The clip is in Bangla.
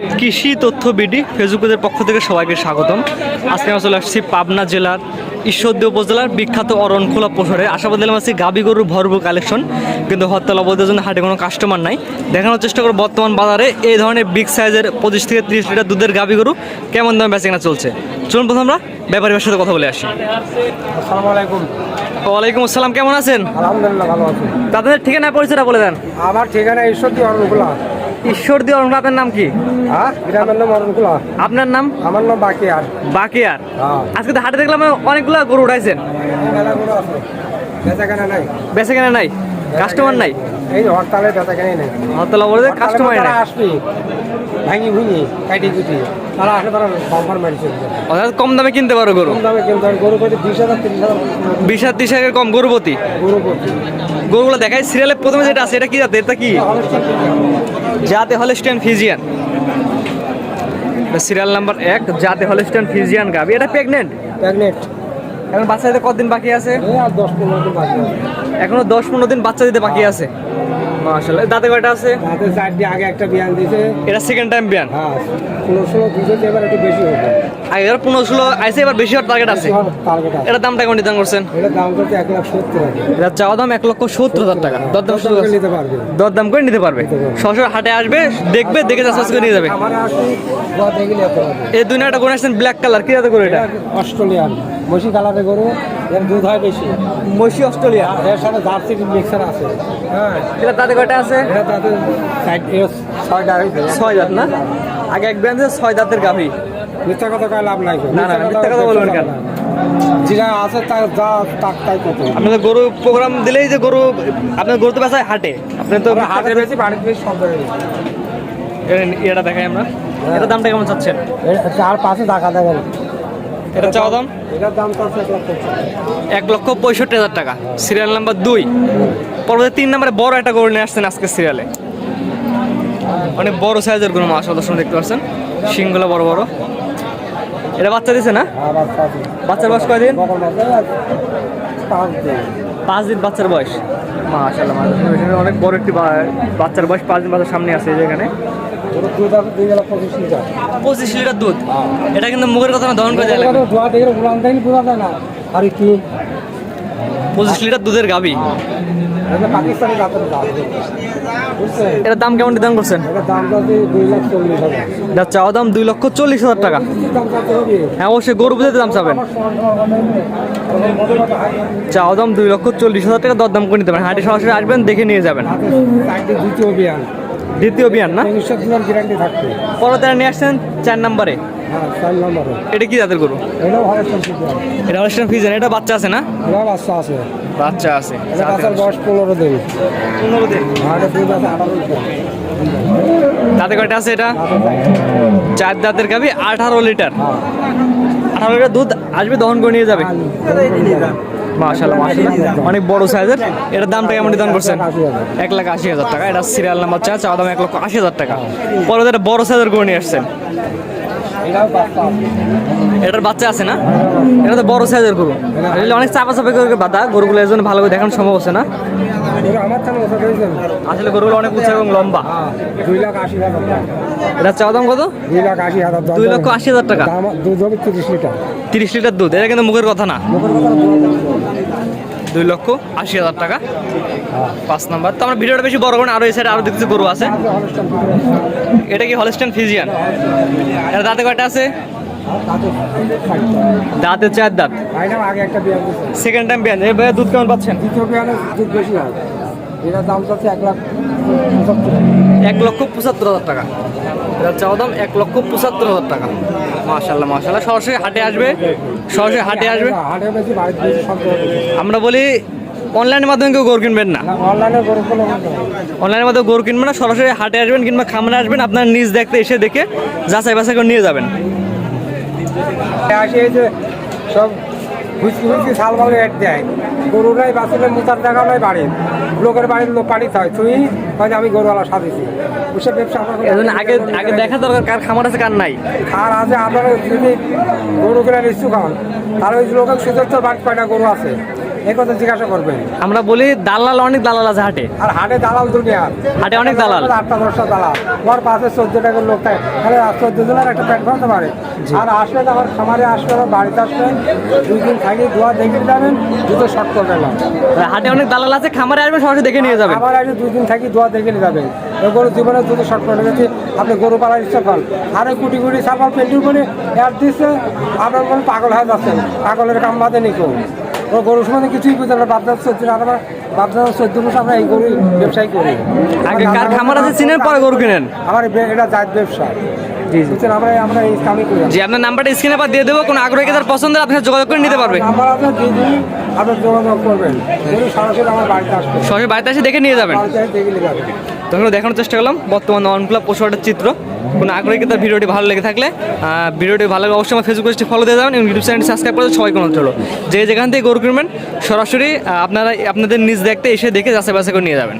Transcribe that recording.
কৃষি তথ্য বিডি ফেসবুকের পক্ষ থেকে সবাইকে স্বাগতম। আজকে আমরা চলে আসছি পাবনা জেলার ঈশ্বরদী উপজেলার বিখ্যাত অরণখোলা পোশারে আশাবাদ দিলাম আছি গাবি গরুর ভরপুর কালেকশন কিন্তু হরতাল অবধির জন্য হাটে কোনো কাস্টমার নাই। দেখানোর চেষ্টা করব বর্তমান বাজারে এই ধরনের বিগ সাইজের পঁচিশ থেকে তিরিশ লিটার দুধের গাবি গরু কেমন দামে বেচে কেনা চলছে। চলুন প্রথম আমরা ব্যাপারীর সাথে কথা বলে আসি। আসসালামু ওয়ালাইকুম আসসালাম কেমন আছেন? আলহামদুলিল্লাহ ভালো আছি। তাদের ঠিকানা পরিচয়টা বলে দেন। আমার ঠিকানা ঈশ্বরদী অরণকুলা ঈশ্বরদী অরণখোলা আপনার নাম কি? হ্যাঁ গ্রামের নাম অরণকুলা আপনার নাম? আমার নাম বাকি আর বাকিয়ার। হ্যাঁ। আজকে তো হাটে দেখলাম অনেকগুলো গরু উঠাইছেন। বেচাকেনা নাই। কেনা নাই? কাস্টমার নাই? এই হরতালে বেচাকেনাই নাই। হরতাল অবরোধে কাস্টমার নাই। আসবে। ভাঙি ভুঙি কাটি কুটি। তারা আসলে তারা বাম্পার মেডিসিন অর্থাৎ কম দামে কিনতে পারো গরু? কম দামে কিনতে হয় গরু পেটে বিশ হাজার তিরিশ হাজার। বিশ হাজার ত্রিশ হাজার কম গরুপতি গরু গরুগুলো দেখায় সিরিয়ালে প্রথমে যেটা আছে এটা কি জাতে এটা কি? জাতে হলস্টেন ফিজিয়ান। সিরিয়াল নাম্বার এক জাতে হলস্টেন ফিজিয়ান গাবি। এটা প্রেগনেন্ট প্রেগনেন্ট এখন বাচ্চা দিতে কতদিন বাকি আছে? দশ পনেরো দিন বাকি এখনও দশ পনেরো দিন বাচ্চা দিতে বাকি আছে। মাশাল্লাহ দাঁতে কয়টা আছে? তাতে চারটি আগে একটা বিয়ান দিয়েছে। এটা সেকেন্ড টাইম বিয়ান? হ্যাঁ ষোলো ষোলো এবার একটু বেশি হবে। আগের পনেরো ষোলো আইসে এবার বেশি হওয়ার টার্গেট আছে। টার্গেট এটা দামটা কেমন নির্ধারণ করছেন? এটা দাম করতে এক লাখ সত্তর আছে এটা চাওয়া দাম এক লক্ষ সত্তর হাজার টাকা। দরদাম শুরু। নিতে পারবে। দরদাম করে নিতে পারবে। সরাসরি হাটে আসবে দেখবে দেখে চাষ করে নিয়ে যাবে। এই দুই একটা করে আসছেন ব্ল্যাক কালার কি করে এটা? অস্ট্রেলিয়ান। মসি কালারে গরু। এর দুধ হয় বেশি। মসি অস্ট্রেলিয়া? এর সাথে জার্সি মিক্সার আছে। হ্যাঁ। এটা তাতে কয়টা আছে? এটা তাতে ছয়টা হয়েছে ছয় দাঁত। না? আগে এক ব্র্যান্ড ছয় দাঁতের গাভি। মিথ্যা কথা কয় লাভ নাই। না, না, মিথ্যা কথা বলবেন কেন? যেটা আছে তার যা তাক তাই কত আপনাদের গরু প্রোগ্রাম দিলেই যে গরু আপনার গরু তো বেচায় হাটে। আপনি তো হাটে বেশি বাড়িতে বেশি সব। এটা- দেখাই আমরা। এটা দামটা কেমন চাচ্ছেন? চার পাঁচে টাকা দেবেন এটা চাওয়া দাম? এটার দাম এক লক্ষ পঁয়ষট্টি হাজার। টাকা। সিরিয়াল নাম্বার দুই। পরবর্তী তিন নম্বরে বড় একটা গরু নিয়ে আসছেন আজকে সিরিয়ালে। অনেক বড় সাইজের গরু মাছ দর্শন দেখতে পাচ্ছেন। শিংগুলো বড় বড়। এটা বাচ্চা দিছে না? বাচ্চার বয়স কয়দিন? পাঁচ দিন। পাঁচ দিন বাচ্চার বয়স। মাশাল্লাহ অনেক বড় একটি বাচ্চার বয়স পাঁচ দিন বাচ্চার সামনে আছে এই পঁচিশ লিটার। দুধ? এটা কিন্তু মুখের কথা না দহন করে যায় আর কি পঁচিশ লিটার দুধের গাবি বুঝছেন? এটার দাম কেমন নির্ধারণ করছেন? দাম দুই চাওয়া দাম লক্ষ চল্লিশ হাজার টাকা। হ্যাঁ অবশ্যই গরু দাম চাবেন। চাওয়া দাম দুই লক্ষ চল্লিশ হাজার টাকা দরদাম করে নিতে পারেন। হাটে সরাসরি আসবেন দেখে নিয়ে যাবেন। দ্বিতীয় বিয়ান না? গ্যারান্টি থাকবে। পরে নিয়ে আসছেন চার নম্বরে? হ্যাঁ এটা কি জাতের গরু? এটা এটা বাচ্চা আছে না? বাচ্চা আছে। বাচ্চা আছে বাচ্চার বয়স পনেরো দিন। পনেরো দিন? লিটার দাঁতে কয়টা আছে এটা? চার দাঁতের গাবি আঠারো লিটার। হ্যাঁ। আঠারো লিটার দুধ আসবে দহন করে নিয়ে যাবে। মাশাল্লাহ মাশাল্লাহ অনেক বড় সাইজের। এটার দামটা কেমন নির্ধারণ করছেন? এক লাখ আশি হাজার টাকা। এটা সিরিয়াল নাম্বার চা চাওয়া দাম এক লক্ষ আশি হাজার টাকা। পরে একটা বড় সাইজের গরু নিয়ে আসছেন। এটার বাচ্চা আছে না? এটা তো বড় সাইজের গরু। আসলে অনেক চাপা চাপা করে বাধা। গরুগুলো এর জন্য ভালো করে দেখানো সম্ভব হচ্ছে না। এটা আসলে গরুগুলো অনেক উঁচা এবং লম্বা। দুই লাখ আশি হাজার এটা চাওয়া দাম কত? দুই লাখ আশি হাজার দুই লক্ষ আশি হাজার টাকা। দুধ হবে তিরিশ লিটার। তিরিশ লিটার দুধ। এটা কিন্তু মুখের কথা না। মুখের কথা না। দুই লক্ষ আশি হাজার টাকা। পাঁচ নাম্বার। তো আমার ভিডিওটা বেশি বড় করে আরও এই সাইডে আরও দেখতে গরু আছে। এটা কি হলস্টেন ফিজিয়ান এটা দাঁতে কয়টা আছে? দাঁতে চার দাঁত। সেকেন্ড টাইম বিয়ান এই ভাইয়া দুধ কেমন পাচ্ছেন? দ্বিতীয় বিয়ানে দুধ বেশি হয়। এটার দাম যাচ্ছে এক লাখ এক লক্ষ পঁচাত্তর হাজার টাকা। এটার চাওয়া দাম এক লক্ষ পঁচাত্তর হাজার টাকা। মাশাল্লাহ মাশাল্লাহ সরাসরি হাটে আসবে? সরাসরি হাটে আসবে। আমরা বলি অনলাইনের মাধ্যমে কেউ গরু কিনবেন না। অনলাইনের মাধ্যমে গরু কিনবেন না সরাসরি হাটে আসবেন কিংবা খামারে আসবেন আপনার নিজ দেখতে এসে দেখে যাচাই বাছাই করে নিয়ে যাবেন। আসে সব হুইস্কি শাল ভালো এক দেয়। গরু নাই বাঁচলে মুতার জায়গা নাই বাড়ির। লোকের বাড়ির লোক পানি হয়। তুই হয় আমি গরুওয়ালা সাজিছি ওসব ব্যবসা আগে আগে দেখা দরকার কার খামার আছে কার নাই। আর আছে আপনারা যদি গরু কেনার ইচ্ছুক হন তাহলে ওই লোকের সুযোগ তো বাড়ি কয়টা গরু আছে। এই কথা জিজ্ঞাসা করবেন। আমরা বলি দালাল অনেক দালাল আছে হাটে। আর হাটে দালাল দুনিয়ার হাটে অনেক দালাল। আটটা দশটা দালাল। ওর পাশে চোদ্দ টাকার লোক থাকে। তাহলে চোদ্দ জনের একটা প্যান্ট ফেলতে পারে। আর আসবেন আমার খামারে আসবেন আমার বাড়িতে আসবেন। দুই দিন থাকি দোয়া দেখে যাবেন দুটো শর্ট করবে না হাটে অনেক দালাল আছে খামারে আসবেন সরাসরি দেখে নিয়ে যাবেন। আবার আসবে দুই দিন থাকি দোয়া দেখে নিয়ে যাবেন। গরু জীবনে জুতো শর্ট করে গেছে আপনি গরু পালার ইচ্ছা করেন। আরে কুটি কুটি সাপাল পেন্টিং করে অ্যাড দিচ্ছে। আপনার পাগল হয়ে যাচ্ছেন পাগলের কাম বাদে নি কেউ ও গরু সমানে কিছুই বুঝতে না। বাপদাদ চোদ্দ আমরা বাপদার চোদ্দ বছর আমরা এই গরু ব্যবসায় করি। আগে কার খামার আছে চিনেন পরে গরু কিনেন? আমার এটা জাত ব্যবসা। বুঝছেন আমরা আমরা এই কামই করি জি আপনার নাম্বারটা স্ক্রিনে পর দিয়ে দেবো কোনো আগ্রহী তার পছন্দের আপনার যোগাযোগ করে নিতে পারবে। নাম্বার আছে দিয়ে দিন আপনার যোগাযোগ করবেন। সরাসরি আমার বাড়িতে আসবে। সরাসরি বাড়িতে এসে দেখে নিয়ে যাবেন। তখন দেখানোর চেষ্টা করলাম। বর্তমানে অনপ্লা পশুহাটের চিত্র। কোনো আগ্রহী তার ভিডিওটি ভালো লেগে থাকলে ভিডিওটি ভালো লাগলে অবশ্যই আমার ফেসবুক পেজটি ফলো দিয়ে যাবেন এবং ইউটিউব চ্যানেলটি সাবস্ক্রাইব করে সবাই কোনো চলো যে যেখান থেকে গরু কিনবেন সরাসরি আপনারা আপনাদের নিজ দেখতে এসে দেখে যাচাই বাছাই করে নিয়ে যাবেন।